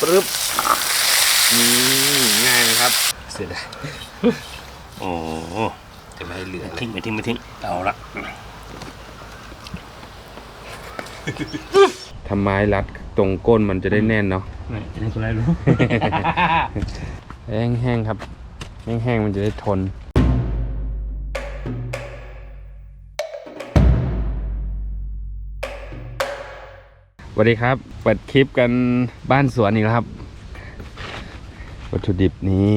ปึ๊บนี่ง่ายไหมครับ เสร็จแล้วโอ้จะไม่ให้เหลือเลยทิ้งไปทิ้งไปทิ้งเอาละทำไม้รัดตรงก้นมันจะได้แน่นเนาะไม่จะได้ตัวอะไรรู้แห้งๆครับแห้งๆมันจะได้ทน วัสดีครับ เปิดคลิปกันบ้านสวนอีกแล้วครับ วัตถุดิบนี่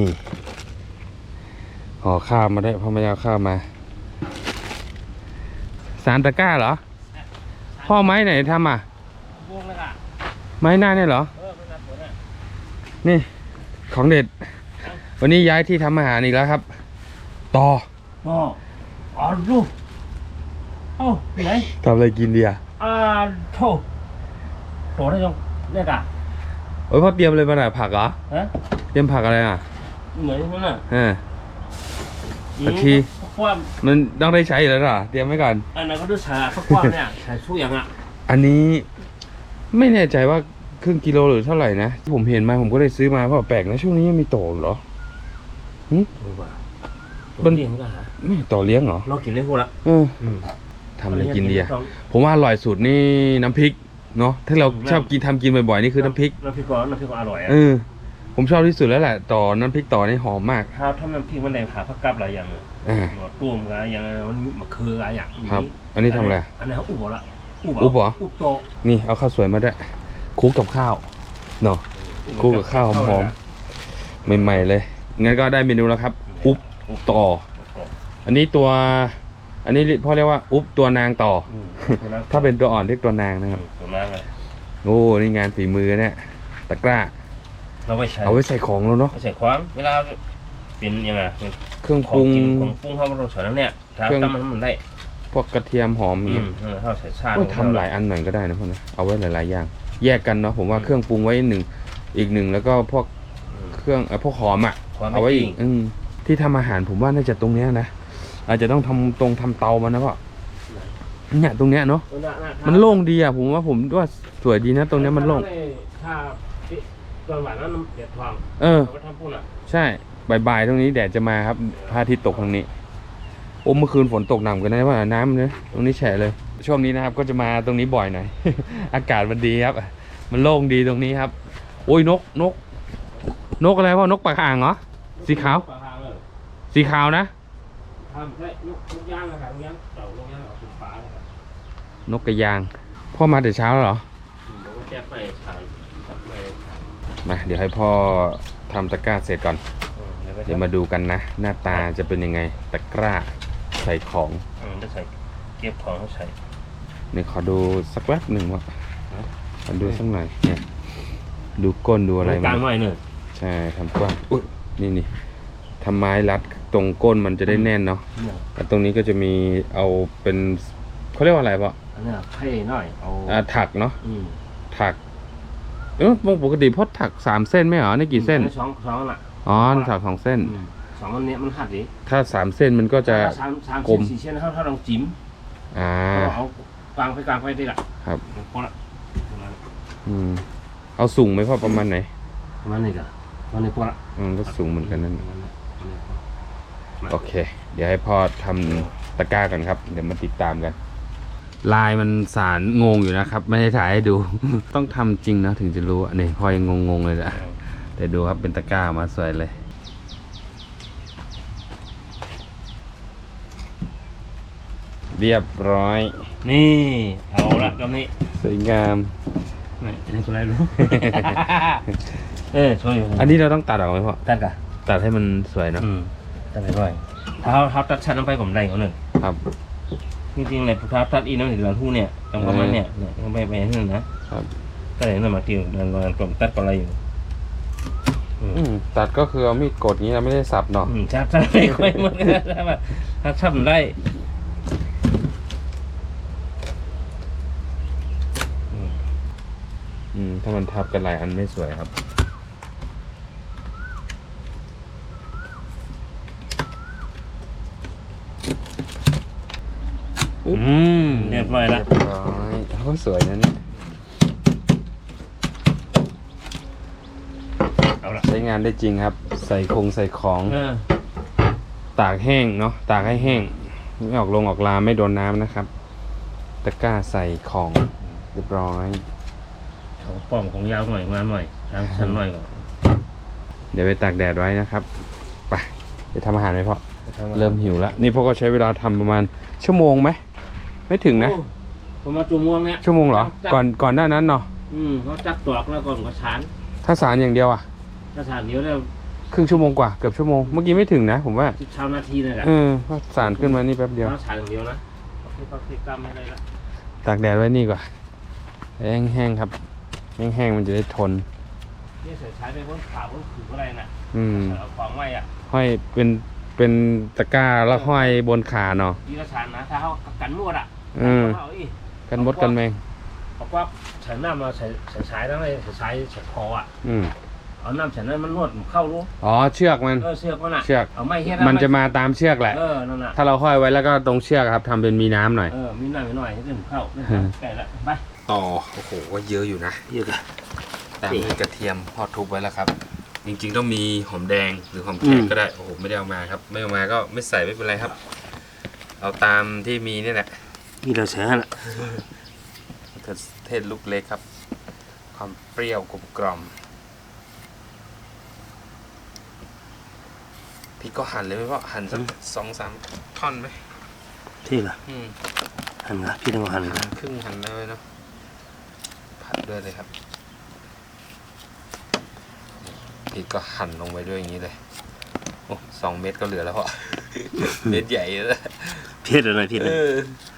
ห่อข้าวมาได้วยพ่อไม่ได้เอาข้าวมา สารตะกร้าเหรอ พ่อไม้ไหนทำอะพวกเลยค่ะไม้หน้าเนี่ยเหรอ เออเป็นนัดผลอะนี่ ของเด็ด วันนี้ย้ายที่ทำอาหารอีกแล้วครับ ต่ออ๋ออ๋อลูกเอ้าไหนทำอะไรกินดีอะอ่าโถ โถได้ยังเนี่ยกะโอ้ยพ่อเตรียมอะไรมาหน่อยผักเหรอฮะเตรียมผักอะไรอะเหมือนนั่นน่ะเอออาทิความมันต้องได้ใช้อยู่แล้วเหรอเตรียมไว้ก่อนอันนั้นก็ดูชาข้าวความเนี่ยชาชู่ยังอะอันนี้ไม่แน่ใจว่าครึ่งกิโลหรือเท่าไหร่นะผมเห็นมาผมก็เลยซื้อมาเพราะแปลกนะช่วงนี้ยังมีโตอยู่เหรอรู้ป่ะมันเลี้ยงก็หาไม่ต่อเลี้ยงเหรอเรากินได้พวกละเอออืมทำอะไรกินดีอะผมว่าอร่อยสุดนี่น้ำพริก เนาะถ้าเราชอบกินทำกินบ่อยๆนี่คือน้ำพริกน้ำพริกก็น้ำพริกก็อร่อยอะเออผมชอบที่สุดแล้วแหละต่อน้ำพริกต่อนี่หอมมากถ้าถ้าน้ำพริกมันแดงขาผักกับหลายอย่างเลยอ่าตุ้มกันอย่างมันมะเขืออะไรอย่างครับ อันนี้ทำอะไรอันนี้เขาอุบละอุบเหรออุบโตะนี่เอาข้าวสวยมาด้วยคลุกกับข้าวเนาะคลุกกับข้าวหอมๆใหม่ๆเลยงั้นก็ได้เมนูแล้วครับ อุบต่อ อันนี้ตัว อันนี้พ่อเรียกว่า อุบตัวนางต่ออืมตัวนั้นถ้าเป็นตัวอ่อนเรียกตัวนางนะครับ ตัวนั้นเลยโอ้นี่งานฝีมือเนี่ยตะกร้า เราไปใช้เอาไว้ใส่ของแล้วเนาะ ไม่ใส่ความเวลาเป็นยังไงเป็นเครื่องขปองรุงกินของปรุงเขาเราใส่แล้วเนี่ยถ้าเครื่อง ตั้มมันมันได้พวกกระเทียมหอมอย่างอืเงี้ยมเออเขาใส่ชาโอ้ยทำหลายอันหน่อยก็ได้นะพ่อนะเอาไว้หลายๆอย่าง แยกกันเนาะผมว่าเครื่องปรุงไว้หนึ่งอีกหนึ่งแล้วก็พวกเครื่องเออพวกหอมอะ ความเอาไว้อีกอืมที่ทำอาหารผมว่าน่าจะตรงเนี้ยนะอาจจะต้องทำตรงทำเตามันนะพ่อ เนี่ยตรงเนี้ยเนาะมันโล่งดีอะผมว่าผมว่าสวยดีนะ ตรงเนี้ยมันโล่งถ้าตอนหวานนั้นน้ำเดือดทองเออเราก็ทำพุ่นอะใช่บ่ายๆตรงนี้แดดจะมาครับพระอาทิตย์ตกทางนี้โอ้เมื่อคืนฝนตกหนักกันนะว่าน้ำเนี่ยตรงนี้แฉะเลย ช่วงนี้นะครับก็จะมาตรงนี้บ่อยหน่อย อากาศมันดีครับ มันโล่งดีตรงนี้ครับ โอ้ยนกนก นกอะไรวะนกปากอ่างเหรอสีขาวปลาคางเลยสีขาวนะทำใช่ลูกลูกย่างนะครับลูกย่าง นกกระยาง พ่อมาแต่เช้าแล้วเหรออืมแล้วก็แก้ไปทานจับไปมาเดี๋ยวให้พ่อทำตะกร้าเสร็จก่อนอืมแล้วก็เดี๋ยวมาดูกันนะ หน้าตาจะเป็นยังไงตะกร้าใส่ของอืมจะใส่เก็บของเขาใส่นี่ขอดูสักแวบหนึ่งวะขอดูสักหน่อยเนี่ยดูก้นดูอะไรกมัลางหน่อยหนึ่งใช่ทำกว้างอุ้ยนี่นี่ทำไม้รัดตรงก้นมันจะได้แน่นเนาะเนี่ยแล้วตรงนี้ก็จะมีเอาเป็นเขาเรียกว่าอะไรปะ อันเนี้ยเท่หน่อยเอาอ่าถักเนาะอืมถักเออปกติพอถักสามเส้นไม่เหรอนี่กี่เส้นสองสองน่ะอ๋อนี่ถักสองเส้นอืมสองอันเนี้ยมันหักดิถ้าสามเส้นมันก็จะ ถ้าสามสามกลเส้มนสี่เส้นถ้าถ้าลองจิ้มอ่าเอากลางไปกลางไปได้ละครับ พอละประมาณอืมเอาสูงไหมพ่อประมาณไหนประมาณนี้ก็ประมาณนี้พอละอืมก็สูงเหมือนกันนั่น ประมาณนี้ประมาณนี้โอเค เดี๋ยวให้พ่อทำตะกร้ากันครับ เดี๋ยวมาติดตามกัน ลายมันสารงงอยู่นะครับ ไม่ได้ถ่ายให้ดู ต้องทำจริงนะถึงจะรู้อันนี้พ่อยังงงๆเลยนะแต่ดูครับเป็นตะกร้ามาสวยเลย เรียบร้อย นี่เอาละกำนี้สวยงามไม่ได้ตัวอะไรรู้ เออช่วยอยู่อันนี้เราต้องตัดออกไหมพ่อตัดกะตัดให้มันสวยเนาะอืมตัดไปด้วยถ้าเขาเขาตัดชั้นลงไปผมได้เขาหนึ่งครับ จริงๆเลยถ้าตัดอีน้ำถึงหลังทุ่งเนี่ยตรงประมาณเนี่ยเนี่ยต้องไปไปนั่นนะครับ ก็เลยนั่นมาติวนั่นมาผมตัดก่อนอะไรอยู่อืมตัดก็คือเอามีดกดอย่างนี้เราไม่ได้สับเนาะอืมชัดชัดไม่ค่อยเหมือนกันถ้าแบบถ้าทำได้อืมถ้ามันทับกันหลายอันไม่สวยครับ อืมเรียบร้อยละเรียบร้อยโอ้สวยนะเนี่ยละใช้งานได้จริงครับ ใส่คงใส่ของเออตากแห้งเนาะตากให้แห้ง ไม่ออกลงออกลาไม่โดนน้ำนะครับตะกร้าใส่ของเรียบร้อย ของป้อมของยาวหน่อยมาหน่อยทางชั้นหน่อยก่อนเดี๋ยวไปตากแดดไว้นะครับไปไปทำอาหารไหมพ่อเริ่มหิวแล้วนี่พ่อก็ใช้เวลาทำประมาณชั่วโมงไหม ไม่ถึงนะโอ้ผมมาจุ่มม่วงเนี่ยชั่วโมงเหรอ ก่อนก่อนหน้านั้นเนาะอืมเขาจับตอกแล้วก่อนก็ชานถ้าสารอย่างเดียวอะถ้าชานเดียวแล้วครึ่งชั่วโมงกว่าเกือบชั่วโมงเมื่อกี้ไม่ถึงนะ ผมว่าสิบเช้านาทีเลยแหละเออก็สารขึ้นมานี่แป๊บเดียวเขาชานอย่างเดียวนะเขาเขาติดกรรมอะไรละตากแดดไว้นี่ก่อนแห้งๆครับแห้งๆมันจะได้ทนนี่ใส่ใช้ไปบนขาบนขืออะไรน่ะอืมเอาของไว้อะห้อยเป็นเป็นตะกร้าแล้วห้อยบนขาเนาะทีละชานนะถ้าเขากันนวดอะ อืมเอาอีกกันมดกันแมงบอกว่าใส่น้ำมาใส่ใส่ใช้ทั้งเลยใส่ใช้ใส่คออะอืมเอาน้ำใส่นั้นมันนวดมันเข้ารู้อ๋อเชือกมันเออเชือกมันอะเชือกเอาไม่เฮ็ดมันจะมาตามเชือกแหละเออนั่นน่ะถ้าเราห้อยไว้แล้วก็ตรงเชือกครับทำเป็นมีน้ำหน่อยเออมีหน่อยมีหน่อยให้ถึงเข้าเนี่ยอืมไก่ละไปต่อโอ้โหก็เยอะอยู่นะเยอะกันตามด้วยกระเทียมทอดทุบไว้แล้วครับ จริงๆต้องมีหอมแดงหรือหอมแขอืกมก็ได้โอ้โหไม่ได้เอามาครับ ไม่เอามาก็ไม่ใส่ไม่เป็นไรครับ เอาตามที่มีนี่แหละ มีเราใช้ละมะเขือเทศลูกเล็กครับ ความเปรี้ยวกลมกล่อมพริกก็หั่นเลยไหมพ่อหั่นสักสองสามท่อนไหมที่ละอืมหันละพี่ต้องหันหั่นครึ่งหั่นเลยเนาะผัดด้วยเลยครับพริกก็หั่นลงไปด้วยอย่างนี้เลยโอ้สองเม็ดก็เหลือแล้วพ่อ เม็ดใหญ่เลยพี่เลยนะพี่เลเอยออะ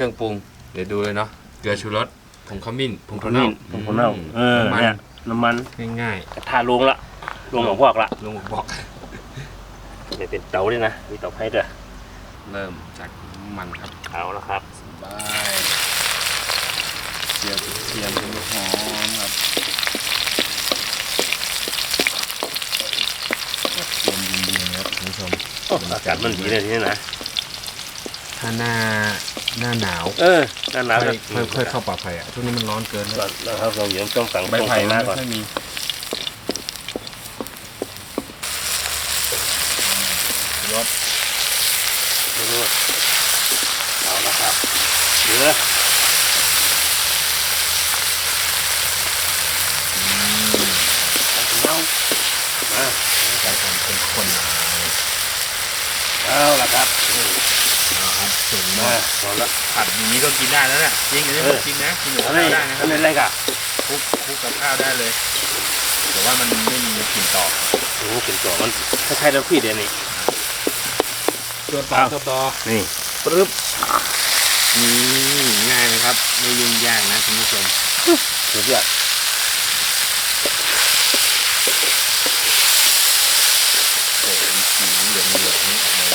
เครื่องปรุง เดี๋ยวดูเลยเนาะเกลือชูรสผงขมิ้นผงผถั่งวเน่าผงเน่าเออน้ำมันเนี่ยน้ำมันง่ายกระทาลงละลงของพวกละๆลงบอกไม่เป็นเตาด้วยนะมีเตาไฟด้วยเริ่มจากน้ำมันครับเอาละครับบายเจียวเทียมเป็นหอมครับลมเย็นๆครับคุณผู้ชมอากาศมันดีเลยที่นี่นะถ้าหน้า หน้าหนาวเออด้านหนาวค่จะอยค่อยค่อยเข้าป่าไผ่อะช่วงนี้มันร้อนเกินแล้วก่อนนะครับเราเดี๋ยวต้องสั่งใบต้องไผ่สั่งมัมานก่อนไม่ค่อยมีรถรถเอาละครับเหลือเอามา การทำเป็นคนหนา เอาละครับนี่ ครับถึง มา มา พอละผัดอย่างนี้ก็กินได้แล้วเนี่ยจริงอันนี้เออจริงนะกินหมูอะข้าวไรได้นะคอะรับไรอะไรกันคลุกคลุกกับข้าวได้เลย แต่ว่ามันไม่มีกลิ่นต่อโอ้เป็นตัวมันคล้ายๆเราพี่เดี๋ยวนี้ตัวต่อตัวต่อนี่ปึ๊บนี่ง่ายไหมครับ ไม่ยุ่งยากนะคุณผู้ชมสุดยอด โอ้ยสีเหลืองเหลืองนี่ออกมาแ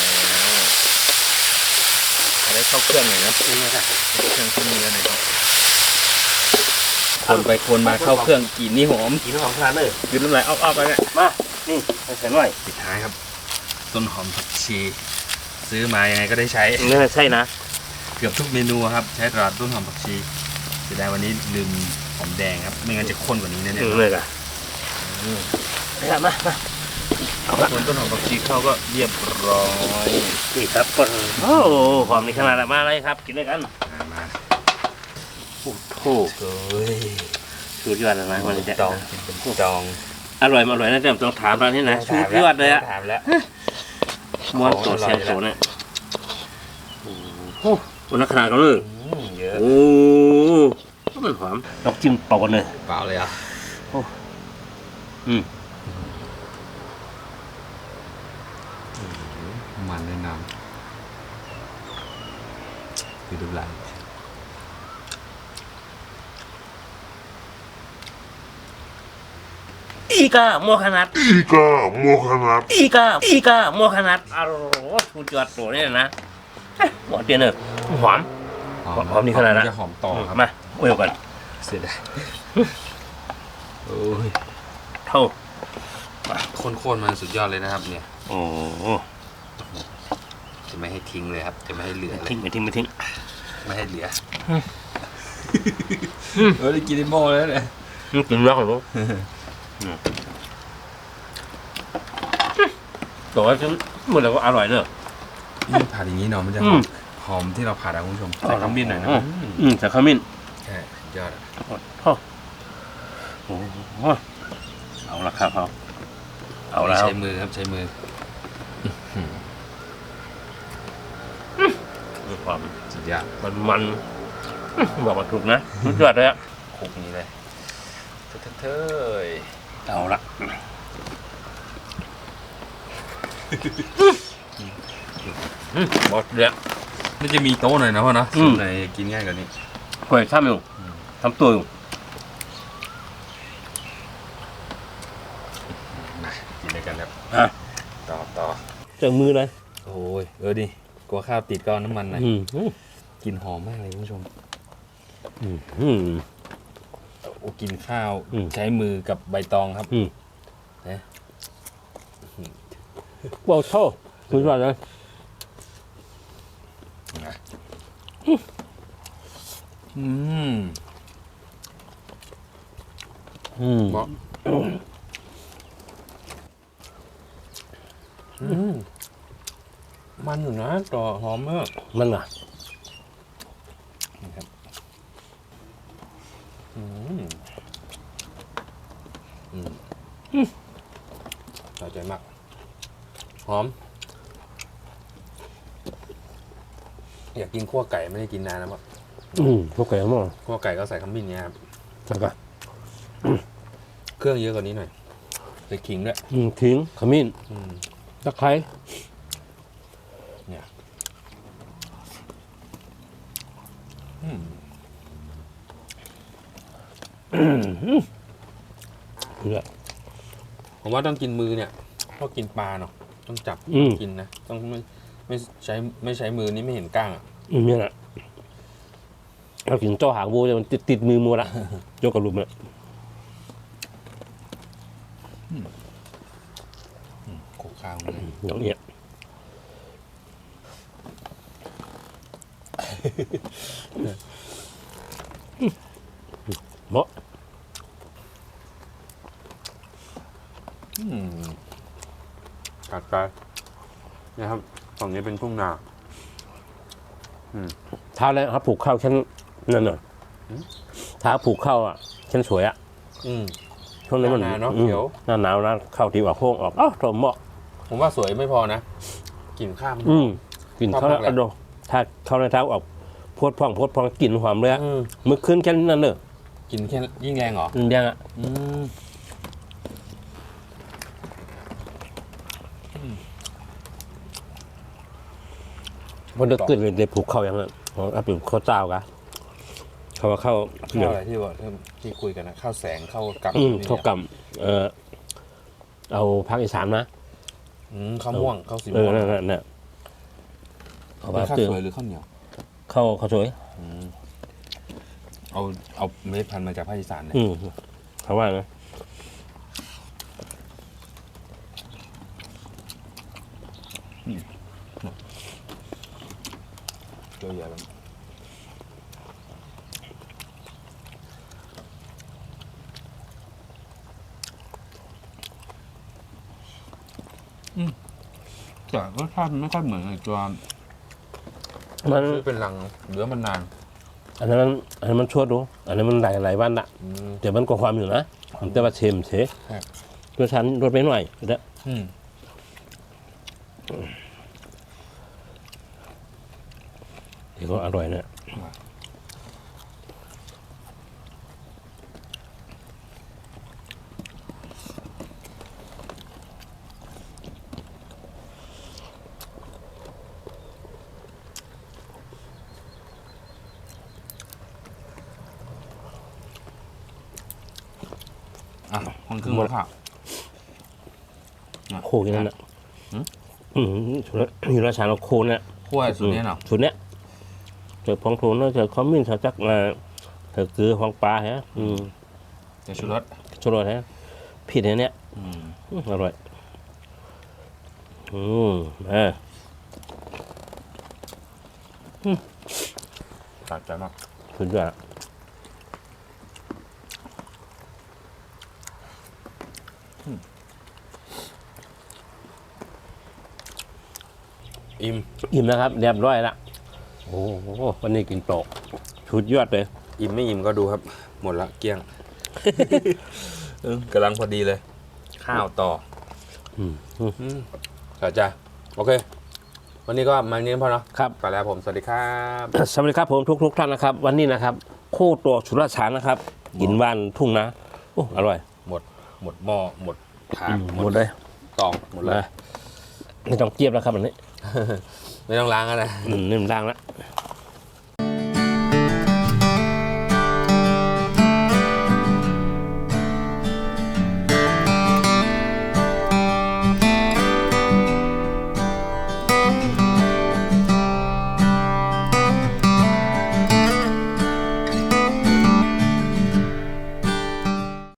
ล้ว เอาได้เข้าเครื่องหน่อยนะนี่นะครับเข้าเครื่องเข้าเนื้อหน่อยครับคนไปคนมาเข้าเครื่องกลิ่นนี่หอมกินของทานเลยยืดน้ำลายออกๆไปเนี่ยมานี่ไปใส่หน่อยปิดท้ายครับ ต้นหอมผักชี ซื้อมายังไงก็ได้ใช้นี่ใช่นะ เกือบทุกเมนูครับ ใช้ตลาดต้นหอมผักชีเสียดายวันนี้ลืมหอมแดงครับ ไม่งั้นจะข้นกว่านี้แน่ถึงๆเลยกันมามา เอาละส่วนต้นหอมผักชีเข้าก็เรียบร้อยนี่ครับโอ้โหหอมนี่ขนาดมาเลยครับ กินด้วยกันอ่ามาโอ้โหเฮ้ยสุดยอดเลยนะมันจะจองกินเป็นจองอร่อยมาอร่อยนะแต่ต้องถามร้านนี้นะสุดยอดเลยอะถามแล้วม้วนตัวเสียงโสเนี่ยโอ้โหวันนักขนาดกันเลยอืมเยอะโอ้มันหอมลองจิ้มเป่ากันเลยเปล่าเลยอะอืมมันแนะนำ คือดูแลอีกาโมขนาด Iga Mohanat อีกาอีกาโมขนาดอร่อยสุดยอดตัวนี้นะเอ๊ะหวานเตี้ยเนอะหอมหอมนี่ขนาดนั้นจะหอมต่อครับมาเวลกันเสียดายโอ้ยเท่าข้นๆมันสุดยอดเลยนะครับเนี่ยโอ้โห จะไม่ให้ทิ้งเลยครับ จะไม่ให้เหลือเลยทิ้งไม่ทิ้งไม่ทิ้งไม่ให้เหลือเออได้กินไอ้โม่แล้วเนี่ยนี่กินแล้วเหรอแต่ว่าฉันเหมือนเราก็อร่อยเนอะนี่ผัดอย่างนี้เนาะมันจะอืมหอมที่เราผัดอะคุณผู้ชมใส่ขมิ้นหน่อยนะอืมอืมใส่ขมิ้นใช่สุดยอดอะโอ้โหเอาละครับเอาเอาแล้วใช้มือครับใช้มือ ความสุดยอดมันมันบอกมาถูกนะสุดยอดเลยอะคลุกนี้เลยเท่ยเอาละหมดเลยๆนี่จะมีโต๊ะหน่อยนะพ่อเนาะอืมส่วนไหนกินง่ายกว่านี้เปิดทำอยู่ทำตัวอยู่มากินด้วยกันครับอะต่อต่อเจอมือเลยโอ้ย เออดิ กลัวข้าวติดก็เอาน้ำมันหน่อยอืมอืมกินหอมมากเลยคุณผู้ชมอืมอืม โอ้กินข้าวอืม ใช้มือกับใบตองครับอืมนะบอกโทษสุดยอดเลยอืมอืม เหมาะอืม มันอยู่นะต่อหอมมากมันอะนะครับอืมอืมสะใจมาก หอม อยากกินขั้วไก่ไม่ได้กินนานแล้วมั้งอืมพวกแกมั้งขั้วไก่ก็ใส่ขมิ้นเนี้ยครับแล้วก็เครื่องเยอะกว่านี้หน่อยใส่ขิงด้วยอืมทิ้งขมิ้นอืมตะไคร้ อืม เนี่ยผมว่าต้องกินมือเนี่ยเพราะกินปลาเนาะต้องจับอืม กินนะต้องไม่ไม่ใช้ไม่ใช้มือนี่ไม่เห็นก้างอะอืมเนี่ยแหละเรากินเจ้าหางวัวเนี่ยมันติดติดมือมัวละยกกระลุมเนี่ยโขกข้าวเลยอย่างเนี้ยเหมาะ อืม กัดไปนะครับฝั่งนี้เป็นทุ่งนาท้าแล้วครับผูกเข้าฉันนั่นน่ะท้าผูกเข้าอะฉันสวยอะอืมช่วงนี้มันหน้าหนาวเนอะอืมเขียวหน้าหนาวนะเข้าที่ว่าโค้งออกอ้าวตัวเหมาะผมว่าสวยไม่พอนะกลิ่นข้าวมันอืมกลิ่นชอบเขาแล้วมากเลยอะโดถ้าเข้าในเท้าออกพวดพองพวดพองกลิ่นหอมเลยอะอืมมึกขึ้นแค่นั้นเนอะกลิ่นแค่ยิ่งแรงเหรออืมยังอะ มพอเด็กเกิดเลยได้ผูกเข้ายังอะของอับอยู่ข้าวเจ้ากะเขาว่าเข้าข้าวอะไรที่บอกที่คุยกันนะข้าวแสงข้าวกับอืมนี่ข้าวกำเออเอาภาคอีสานนะอืมข้าวม่วงข้าวสีเอม่อวงนั่นนั่นน่ะเขาเป็ว่านข้าวตื่นสวยหรือข้าวเหนียวเข้าเขาสวย อืมเอาเอาเมล็ดพันธุ์มาจากภาคอีสานเนี่ยอืมเขาว่านะ ตัวใหญ่แบบแต่รสชาติไม่ค่อยเหมือนไอ้ตัวมันซื้อเป็นลังเหลือมันนาน อันนั้นมันอันนั้นมันชวดดูอันนั้นมันหลายหลายวันละอืมเดี๋ยวมันก็ความอยู่นะผมแต่ว่าเชมเฉยครับ ตัวฉันลดไปหน่อยเดี๋ยวอืม เดี๋ยวก็อร่อยนะอะคนครึ่งหมดค่ะโคกันนั่นแหละหืมอืมอยู่ราชาเราโคเนี่ยขั้วสูตรนี้เนาะสูตรเนี้ย เจอผงถูนเจอขมิ้นเจอจักมาเจอเกลือของปลาฮะอืมเจอชูรสชูรสฮะผิดเนี้ยอืมอร่อย อืมอ่าตัดใจมากสุดยอดอิ่ม อิ่มนะครับ เรียบร้อยแล้ว โอ้โหวันนี้กินโปรกชุดยอดเลย อิ่มไม่อิ่มก็ดูครับ หมดละเกลี้ยงกำลังพอดีเลย ข้าวต่ออืมอืมอืมสวัสดีโอเค วันนี้ก็มานี้พอเนาะครับ ไปแล้วผมสวัสดีครับ สวัสดีครับผมทุกทุกๆท่านนะครับ วันนี้นะครับ โคตัวชุราชานนะครับกินบ้านทุ่งนะโอ้อร่อยหมด หมดหม้อหมดถาดหมดเลยตองหมดเลยนะไม่ต้องเกียบแล้วครับอันนี้ ไม่ต้องล้างแล้วนะอืมนี่มันล้างแล้ว